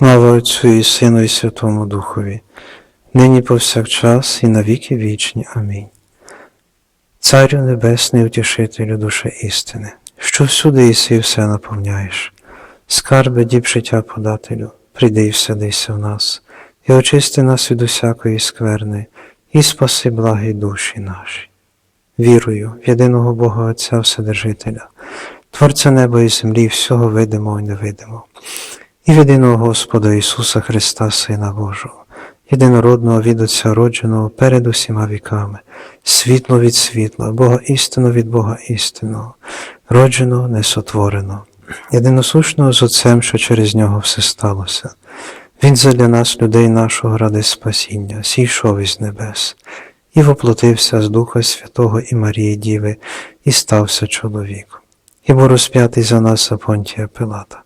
Слава Отцю і Сину і Святому Духові, нині повсякчас і на віки вічні. Амінь. Царю Небесний, утішителю душе істини, що всюди іси і все наповняєш, скарби діб життя подателю, прийди і вселися в нас, і очисти нас від усякої скверни, і спаси благі душі наші. Вірую в єдиного Бога Отця Вседержителя, Творця неба і землі, всього видимого і невидимого, і в єдиного Господа Ісуса Христа, Сина Божого, єдинородного від Отця родженого перед усіма віками, світло від світла, Бога істину від Бога істинного, родженого, несотвореного, єдиносушного з Отцем, що через нього все сталося. Він задля нас, людей нашого, ради спасіння, сійшов із небес, і воплотився з Духа Святого і Марії Діви, і стався чоловіком, і був розп'ятий за нас за Понтія Пилата,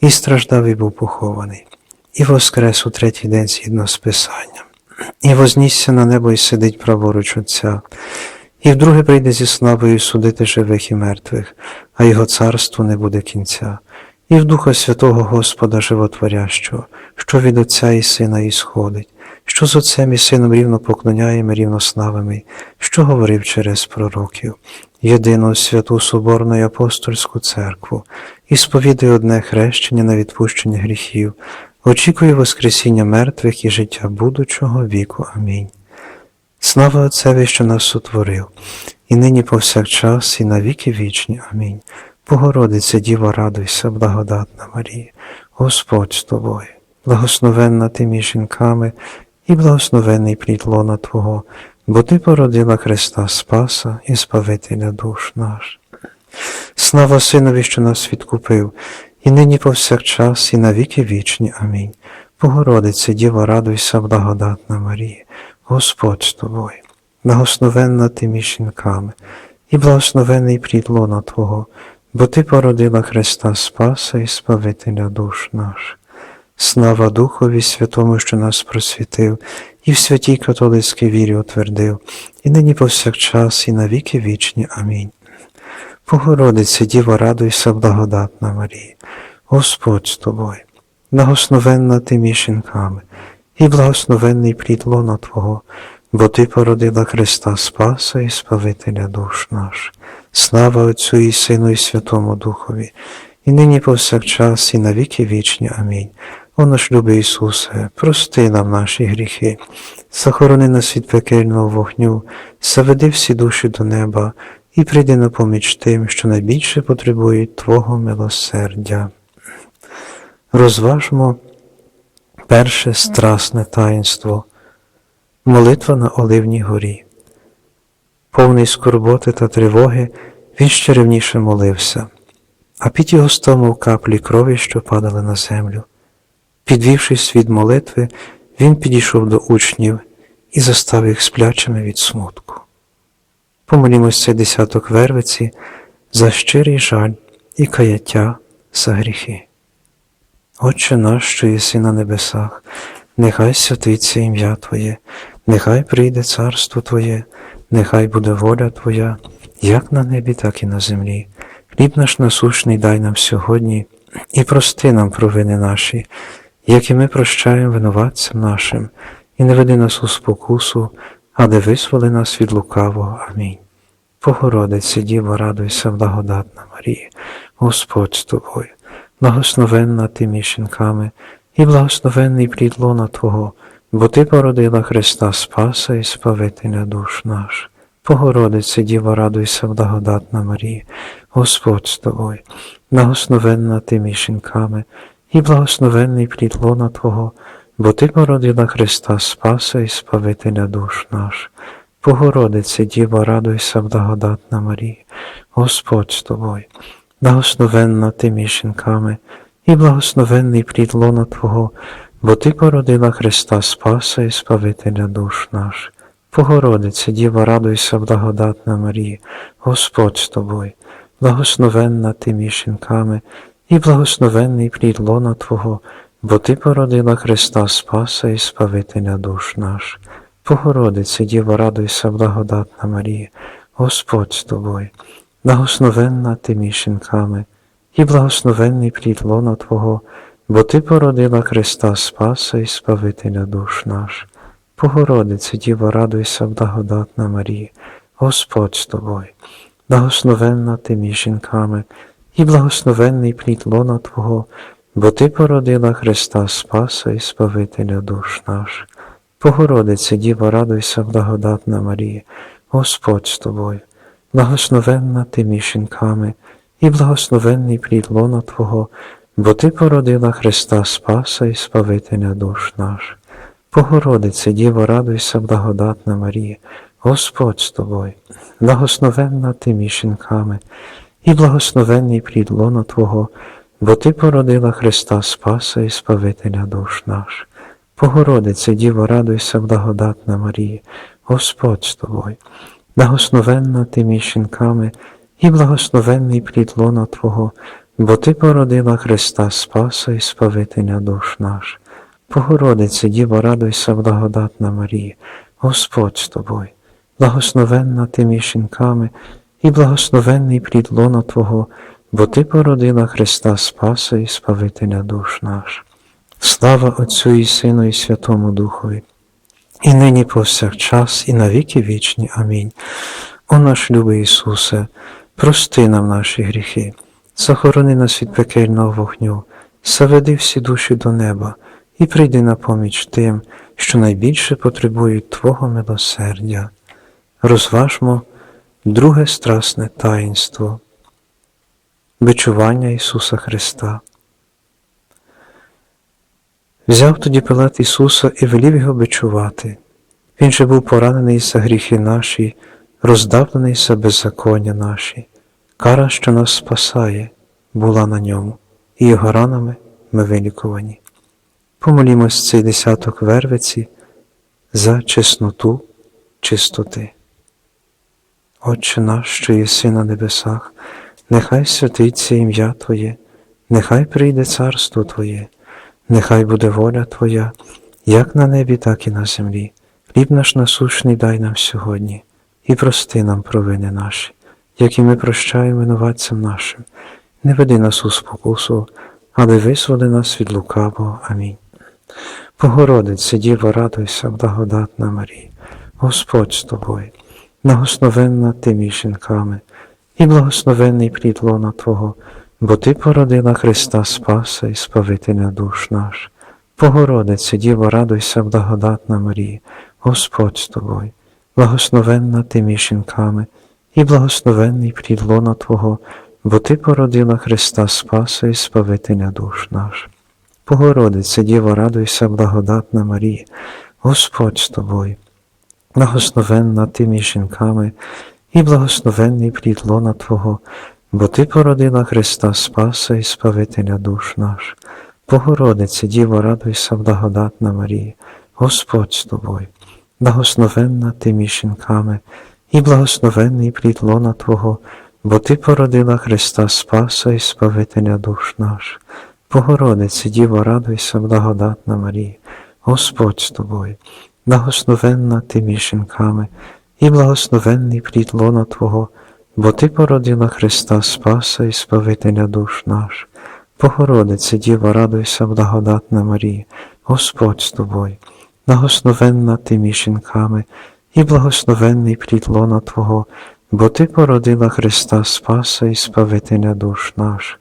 і страждав і був похований, і воскрес у третій день згідно з Писанням, і вознісся на небо і сидить праворуч Отця, і вдруге прийде зі славою судити живих і мертвих, а його царству не буде кінця, і в Духа Святого Господа Животворящого, що від Отця і Сина ісходить, що з Отцем і Сином рівно поклоняємо, рівно славимо, що говорив через пророків, єдину святу Соборну і апостольську церкву, і сповідує одне хрещення на відпущення гріхів, очікує Воскресіння мертвих і життя будучого віку. Амінь. Слава Отцеві, що нас сотворив, і нині повсякчас, і на віки вічні. Амінь. Богородице, Діво, радуйся, благодатна Марія, Господь з тобою, благословенна ти між жінками, і благословенний плід лона Твого, бо Ти породила Христа Спаса і Спавителя душ наш. Слава Синові, що нас відкупив, і нині повсякчас, і на віки вічні. Амінь. Богородице, Діво, радуйся, благодатна Марія, Господь з тобою, благословенна ти між жінками, і благословений плід лона Твого, бо Ти породила Христа Спаса і Спавителя душ наш. Слава Духові Святому, що нас просвітив, і в святій католицькій вірі утвердив, і нині повсякчас, і на віки вічні. Амінь. Богородице, Діво, радуйся, благодатна Марія, Господь з тобою, благословенна ти між і благословенний плід лона Твого, бо Ти породила Христа Спаса і Спавителя душ наш. Слава Отцю і Сину, і Святому Духові, і нині повсякчас, і на віки вічні. Амінь. О наш любий Ісусе, прости нам наші гріхи, захорони нас від пекельного вогню, заведи всі душі до неба і прийди на поміч тим, що найбільше потребують Твого милосердя. Розважмо перше страсне таїнство, молитва на Оливній горі. Повний скорботи та тривоги, він ще ревніше молився, а під його стомов каплі крові, що падали на землю. Підвівшись від молитви, він підійшов до учнів і застав їх сплячими від смутку. Помолімось цей десяток вервиці за щирий жаль і каяття за гріхи. Отче наш, що єси на небесах, нехай святиться ім'я Твоє, нехай прийде царство Твоє, нехай буде воля Твоя, як на небі, так і на землі. Хліб наш насущний дай нам сьогодні і прости нам провини наші, як і ми прощаємо винуватцям нашим, і не веди нас у спокусу, але визволи нас від лукавого. Амінь. Богородице, Діво, радуйся, благодатна Марія, Господь з тобою, благословенна ти між і благословенний плід лона Твого, бо Ти породила Христа Спаса і Спавителя душ наш. Богородице, Діво, радуйся, благодатна Марія, Господь з тобою, благословенна ти між і благословенний плід лона Твого, бо Ти породила Христа Спаса і Спавителя душ наш. Богородице, Діво, радуйся, благодатна Марія, Господь з тобою, благословенна ти між жінками, і благословенний плід лона Твого, бо Ти породила Христа Спаса і Спавителя душ наш. Богородице, Діво, радуйся, благодатна Марія, Господь з тобою, благословенна ти між жінками, і благословенний плід лона Твого, бо Ти породила Христа Спаса і Спавителя душ наш. Богородице, Діво, радуйся, благодатна Марія, Господь з тобою, благословенна ти між жінками, і благословенний плід лона Твого, бо Ти породила Христа Спаса і Спавителя душ наш. Богородице, Діво, радуйся, благодатна Марія, Господь з тобою, благословенна ти між жінками, і благословенний плід лона Твого, бо Ти породила Христа Спаса і Спавителя душ наш. Богородице, Діво, радуйся, благодатна Марія, Господь з тобою, благословенна ти між і благословенний плід лона Твого, бо Ти породила Христа Спаса і Спавителя душ наш. Богородице, Діво, радуйся, благодатна Марія, Господь з тобою, благословенна ти між і благословенний плід лона Твого, бо Ти породила Христа Спаса і Спавителя душ наш. Богородице, Діво, радуйся, благодатна Марія, Господь з тобою, благословенна ти між і благословенний плід лона Твого, бо Ти породила Христа Спаса і Спавителя душ наш. Богородице, Діво, радуйся, благодатна Марія, Господь з тобою, благословенна ти між і благословенний плід лона Твого, бо Ти породила Христа Спаса і Спавителя душ наш. Слава Отцю і Сину, і Святому Духові, і нині повсякчас, і навіки вічні. Амінь. О наш любий Ісусе, прости нам наші гріхи, захорони нас від пекельного вогню, заведи всі душі до неба і прийди на поміч тим, що найбільше потребують Твого милосердя. Розважмо друге страсне таїнство, бичування Ісуса Христа. Взяв тоді Пилат Ісуса і велів його бичувати. Він же був поранений за гріхи наші, роздавлений за беззаконня наші. Кара, що нас спасає, була на ньому, і його ранами ми вилікувані. Помолімось цей десяток вервиці за чесноту чистоти. Отче наш, що єси на небесах, нехай святиться ім'я Твоє, нехай прийде царство Твоє, нехай буде воля Твоя, як на небі, так і на землі. Хліб наш насущний дай нам сьогодні, і прости нам провини наші, які ми прощаємо винуватцям нашим. Не веди нас у спокусу, але визволи нас від лукавого. Амінь. Богородице, Діво, радуйся, благодатна Марія, Господь з тобою, благословенна ти між жінками, і благословенний плід лона Твого, бо Ти породила Христа Спаса і Спавителя душ наш. Богородице, Діво, радуйся, благодатна Марія, Господь з тобою, благословенна ти між жінками, і благословенний плід лона Твого, бо Ти породила Христа Спаса і Спавителя душ наш. Богородице, Діво, радуйся, благодатна Марія, Господь з тобою, благословенна ти між жінками, і благословенний плід лона Твого, бо Ти породила Христа Спаса і Спавителя душ наш. Богородице, Діво, радуйся, благодатна Марія, Господь з тобою, благословенна ти між жінками, і благословенний плід лона Твого, бо Ти породила Христа Спаса і Спавителя душ наш. Богородице, Діво, радуйся, благодатна Марія, Господь з тобою, благословенна ти між жінками, і благословенний плід лона Твого, бо Ти породила Христа Спаса і Спавителя душ наш. Богородице, Діво, радуйся, благодатна Марія, Господь з тобою, благословенна ти між жінками, і благословенний плід лона Твого, бо Ти породила Христа Спаса і Спавителя душ наш.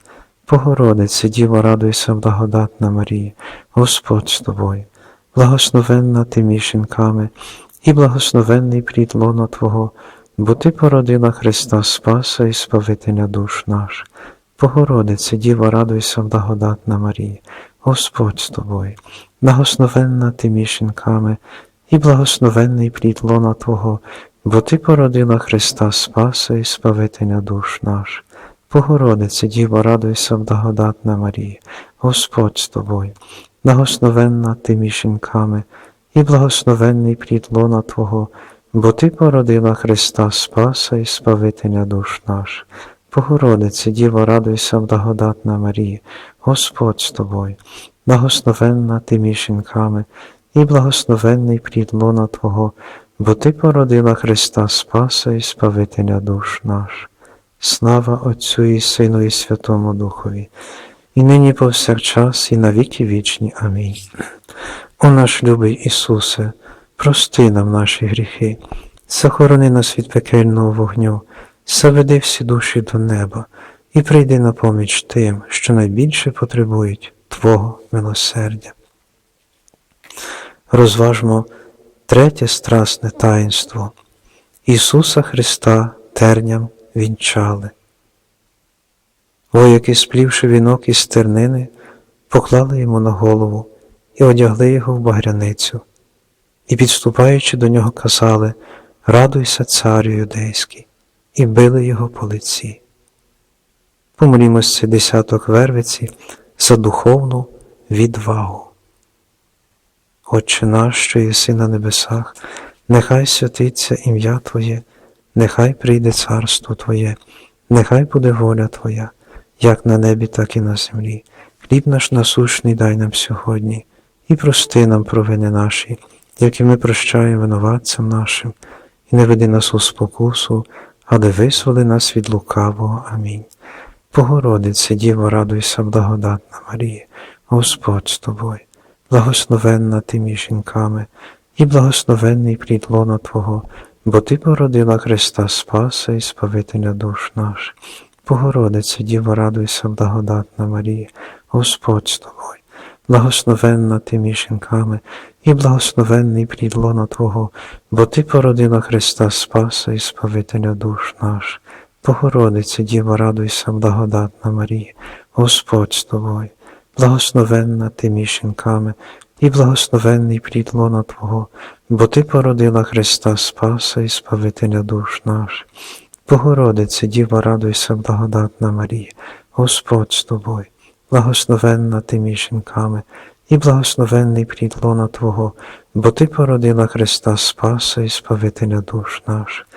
Богородице, Діво, радуйся, благодатна Марія, Господь з тобою, благословенна ти між жінками, і благословенний плід лона Твого, бо Ти породила Христа Спаса і Спавителя душ наш. Богородице, Діво, радуйся, благодатна Марія, Господь з тобою, благословенна ти між жінками, і благословенний плід лона Твого, бо Ти породила Христа Спаса і Спавителя душ наш. Богородице, Діво, радуйся, благодатна Марія, Господь з тобою, благословенна ти між жінками, і благословенний плід лона Твого, бо Ти породила Христа Спаса і Спавителя душ наш. Богородице, Діво, радуйся, благодатна Марія, Господь з тобою, благословенна ти між жінками, і благословенний плід лона Твого, бо Ти породила Христа Спаса і Спавителя душ наш. Слава Отцю і Сину і Святому Духові, і нині повсякчас, і на віки вічні. Амінь. О наш любий Ісусе, прости нам наші гріхи, захорони нас від пекельного вогню, заведи всі душі до неба і прийди на поміч тим, що найбільше потребують Твого милосердя. Розважмо третє страсне таїнство. Ісуса Христа терням вінчали. Вояки, сплівши вінок із тернини, поклали йому на голову і одягли його в багряницю, і, підступаючи до нього, казали Радуйся, царю юдейський, і били його по лиці. Помолімось десяток вервиці за духовну відвагу. Отче наш, що єси на небесах, нехай святиться ім'я Твоє, нехай прийде царство Твоє, нехай буде воля Твоя, як на небі, так і на землі. Хліб наш насущний дай нам сьогодні, і прости нам провини наші, які ми прощаємо винуватцям нашим, і не веди нас у спокусу, але визволи нас від лукавого. Амінь. Богородице, Діво, радуйся, благодатна Марія, Господь з тобою, благословенна ти між жінками, і благословенний плід лона Твого, бо Ти породила Христа Спаса і Спавителя душ наших. Богородице, Діво, радуйся, благодатна Марія, Господь з тобою, благословенна ти між жінками, і благословенний плід лона Твого, бо Ти породила Христа Спаса і Спавителя душ наших. Богородице, Діво, радуйся, благодатна Марія, Господь з тобою, благословенна ти між жінками, і благословенний плід лона Твого, бо Ти породила Христа Спаса і Спавителя душ наших. Богородице, Діво, радуйся, благодатна Марія, Господь з тобою, благословенна ти між жінками, і благословенний плід лона Твого, бо Ти породила Христа Спаса і Спавителя душ наших.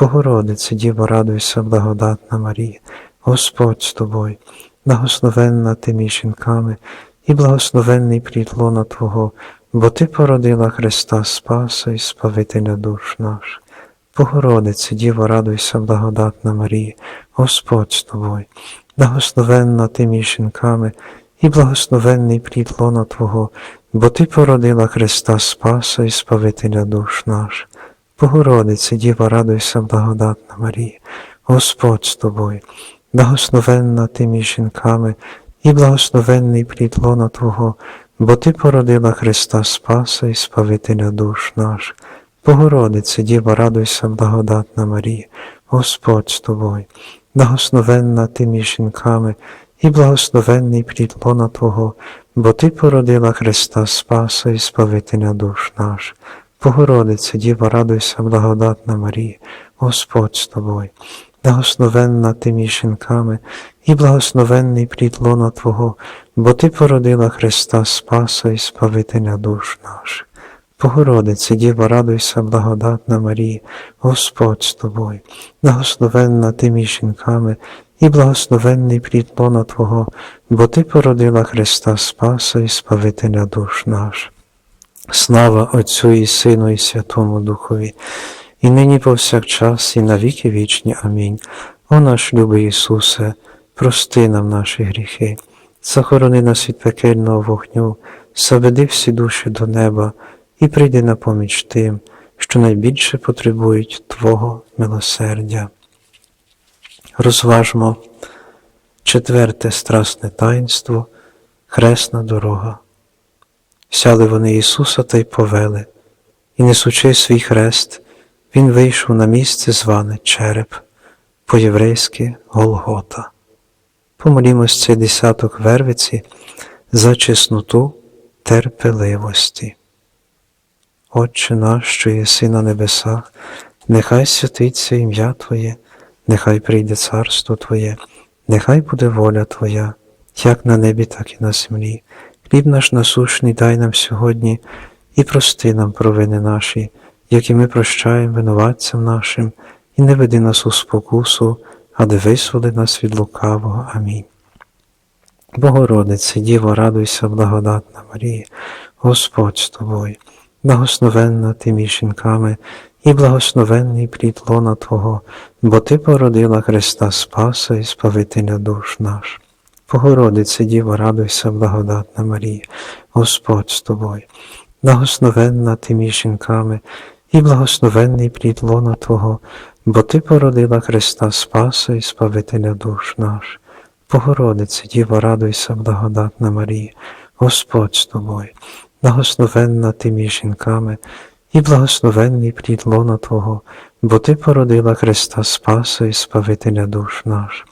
Богородице, Діво, радуйся, благодатна Марія, Господь з тобою, благословенна ти між жінками, і благословенний плід лона Твого, бо Ти породила Христа Спаса і Спавителя душ наших. Богородице, Діво, радуйся, благодатна Марія, Господь з тобою, благословенна ти між жінками, і благословенний плід лона Твого, бо Ти породила Христа Спаса і Спавителя душ наших. Богородице, Діво, радуйся, благодатна Марія, Господь з тобою, благословенна ти між жінками, і благословенний плід лона Твого, бо Ти породила Христа Спаса і Спавителя душ наших. Богородице, Діво, радуйся, благодатна Марія, Господь з тобою, благословенна ти між жінками, і благословенний плід лона Твого, бо Ти породила Христа Спаса і Спавителя душ наших. Богородице, Діво, радуйся, благодатна Марія, Господь з тобою, благословенна ти між жінками, і благословенний плід лона Твого, бо Ти породила Христа Спаса і Спавителя душ наших. Богородице, Діво, радуйся, благодатна Марія, Господь з тобою, благословенна ти між жінками, і благословенний плід лона Твого, бо Ти породила Христа Спаса і Спавителя душ наших. Слава Отцю і Сину, і Святому Духові, і нині повсякчас, і на віки вічні. Амінь. О наш любий Ісусе, прости нам наші гріхи, захорони нас від пекельного вогню, заведи всі душі до неба і прийди на поміч тим, що найбільше потребують Твого милосердя. Розважмо четверте страсне таїнство, хресна дорога. Взяли вони Ісуса та й повели, і, несучи свій хрест, Він вийшов на місце зване Череп, по-єврейськи Голгота. Помолімось цей десяток вервиці за чесноту терпеливості. Отче наш, що єси на небесах, нехай святиться ім'я Твоє, нехай прийде царство Твоє, нехай буде воля Твоя, як на небі, так і на землі. Хліб наш насушний дай нам сьогодні і прости нам провини наші, які ми прощаємо винуватцям нашим, і не веди нас у спокусу, але визволи нас від лукавого. Амінь. Богородице, Діво, радуйся, благодатна Марія, Господь з тобою, благословенна ти між жінками, і благословенний плід лона Твого, бо Ти породила Христа Спаса і Спавителя душ наш. Богородице Діво, радуйся, благодатна Марія, Господь з тобою, благословенна ти між жінками, і благословенний плід лона Твого, бо Ти породила Христа Спаса і Спавителя душ наш. Богородице Діво, радуйся, благодатна Марія, Господь з тобою, благословенна ти між жінками, і благословенний плід лона Твого, бо Ти породила Христа Спаса і Спавителя душ наш.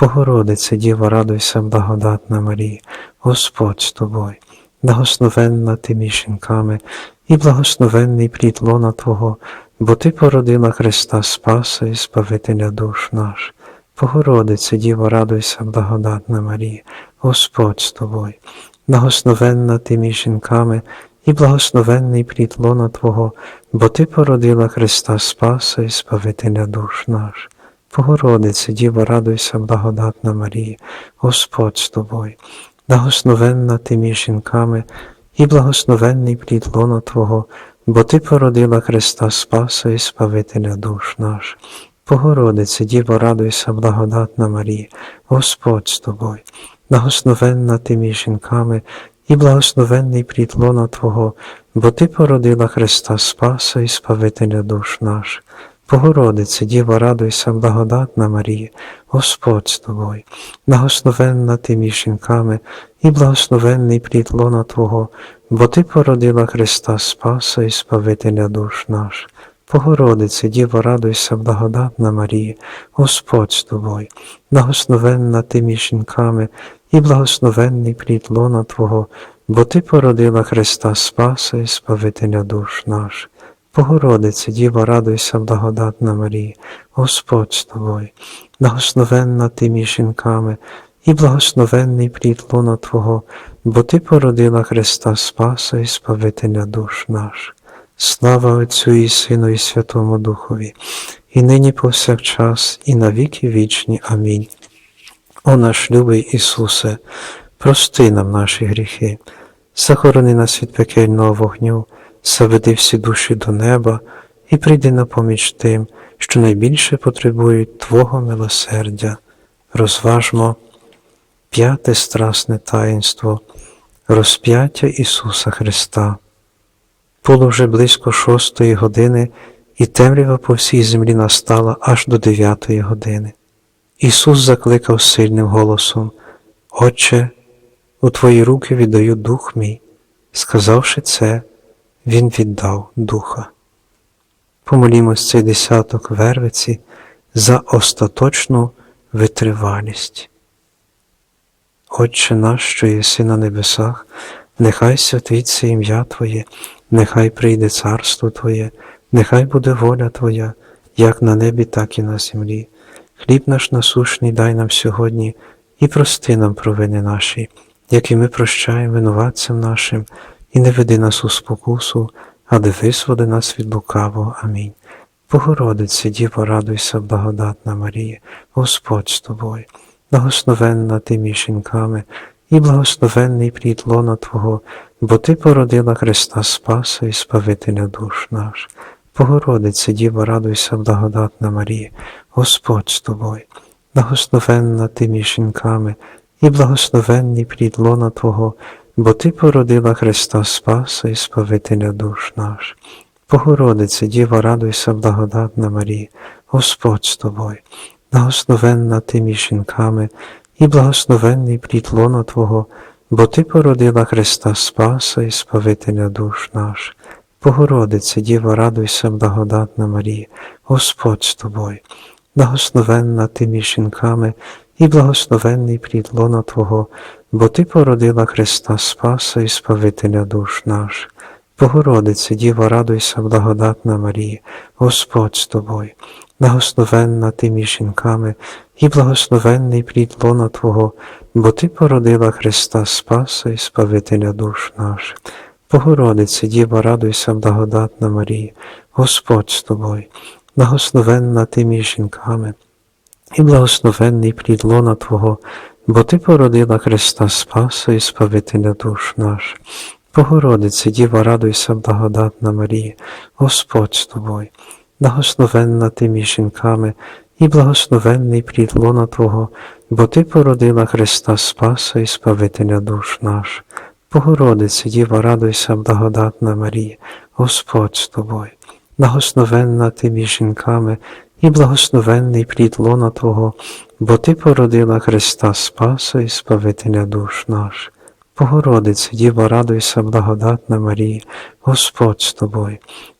Богородице, Діво, радуйся, благодатна Марія, Господь з тобою, благословенна ти між жінками, і благословенний плід лона Твого, бо Ти породила Христа Спаса і Спавителя душ наш. Богородице, Діво, радуйся, благодатна Марія, Господь з тобою, благословенна ти між жінками, і благословенний плід лона Твого, бо Ти породила Христа Спаса і Спавителя душ наш. Богородице, Діво, радуйся, благодатна Марія, Господь з тобою, благословенна ти між жінками, і благословенний плід лона Твого, бо Ти породила Христа Спаса і Спавителя душ наш. Богородице, Діво, радуйся, благодатна Марія, Господь з тобою, благословенна ти між жінками, і благословенний плід лона Твого, бо Ти породила Христа Спаса і Спавителя душ наш. Богородице, Діво, радуйся, благодатна Марія, Господь з тобою, благословенна ти між жінками, і благословенний плід лона Твого, бо Ти породила Христа Спаса і Спавителя душ наш. Богородице, Діво, радуйся, благодатна Марія, Господь з тобою, благословенна ти між жінками, і благословенний плід лона Твого, бо Ти породила Христа Спаса і Спавителя душ наш. Богородице, Діво, радуйся, благодатна Марія, Господь з тобою, благословенна ти між жінками, і благословенний плід лона Твого, бо Ти породила Христа Спаса і Спавителя душ наш. Слава Отцю і Сину, і Святому Духові, і нині повсякчас, і на віки вічні. Амінь. О наш любий Ісусе, прости нам наші гріхи, захорони нас від пекельного вогню, заведи всі душі до неба і прийди на поміч тим, що найбільше потребують Твого милосердя. Розважмо п'яте страсне таїнство, розп'яття Ісуса Христа. Було вже близько шостої години, і темрява по всій землі настала аж до дев'ятої години. Ісус закликав сильним голосом, Отче, у Твої руки віддаю дух мій. Сказавши це, Він віддав духа. Помолімось цей десяток вервиці за остаточну витривалість. Отче наш, що єси на небесах, нехай святиться ім'я Твоє, нехай прийде царство Твоє, нехай буде воля Твоя, як на небі, так і на землі. Хліб наш насушний дай нам сьогодні і прости нам провини наші, як і ми прощаємо винуватцям нашим, і не веди нас у спокусу, але висводи нас від лукавого. Амінь. Богородице, Діво, радуйся, благодатна Марія, Господь з тобою, благословенна ти між і благословенний плід лона Твого, бо Ти породила Христа Спаса і Спавителя душ наш. Богородице, Діво, радуйся, благодатна Марія, Господь з тобою, благословенна ти між і благословенний плід Твого, бо Ти породила Христа Спаса і Спавителя душ наш. Богородице, Діво, радуйся, благодатна Марія, Господь з тобою, благословенна ти між і благословенний плід Твого, бо Ти породила Христа Спаса і Спавителя душ наш. Богородице, Діво, радуйся, благодатна Марія, Господь з тобою, благословенна ти між жінками, і благословенний плід лона Твого, бо Ти породила Христа Спаса і Спавителя душ наш. Богородице, Діво, радуйся, благодатна Марія, Господь з тобою, благословенна ти між жінками, і благословенний плід лона Твого, бо Ти породила Христа Спаса і Спавителя душ наш. Богородице, Діво, радуйся, благодатна Марія, Господь з тобою, благословенна ти між жінками, і благословенний плід лона Твого, бо Ти породила Христа Спаса і Спавителя душ наш. Богородице, Діво, радуйся, благодатна Марія, Господь з тобою, благословенна ти між жінками, і благословенний плід лона Твого, бо Ти породила Христа Спаса і Спавителя душ наш. Богородице, Діва, радуйся, благодатна Марія, Господь з тобою, благословенна ти між жінками, і благословенний плід лона Твого, бо Ти породила Христа Спаса і Спавителя душ наш. Богородице, Діва, радуйся, благодатна Марія, Господь з тобою,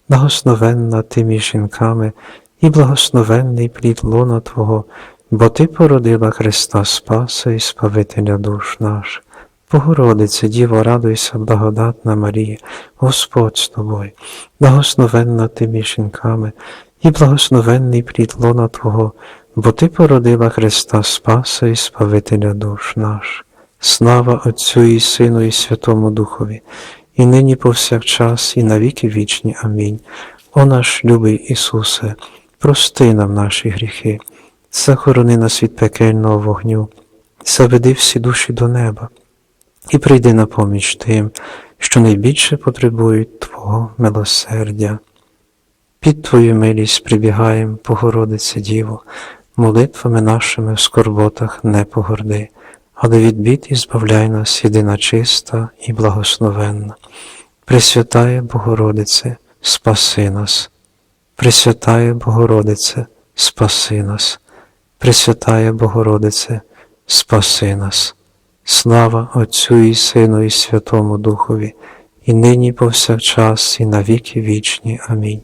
благословенна ти між жінками, і благословенний плід лона Твого, бо Ти породила Христа Спаса і Спавителя душ наш. Богородице, Діво, радуйся, благодатна Марія, Господь з тобою, благословенна ти між і благословенний плід лона Твого, бо Ти породила Христа Спаса і Спавителя душ наш. Слава Отцю і Сину, і Святому Духові, і нині повсякчас, і навіки вічні. Амінь. О наш любий Ісусе, прости нам наші гріхи, захорони нас від пекельного вогню, заведи всі душі до неба і прийди на поміч тим, що найбільше потребують Твого милосердя. Під Твою милість прибігаєм, Богородице Діво, молитвами нашими в скорботах не погорди, але від бід і збавляй нас єдина чиста і благословенна. Пресвятає Богородице, спаси нас. Пресвятає Богородице, спаси нас. Пресвятає Богородице, спаси нас. Слава Отцю і Сину, і Святому Духові, і нині повсякчас, і навіки вічні. Амінь.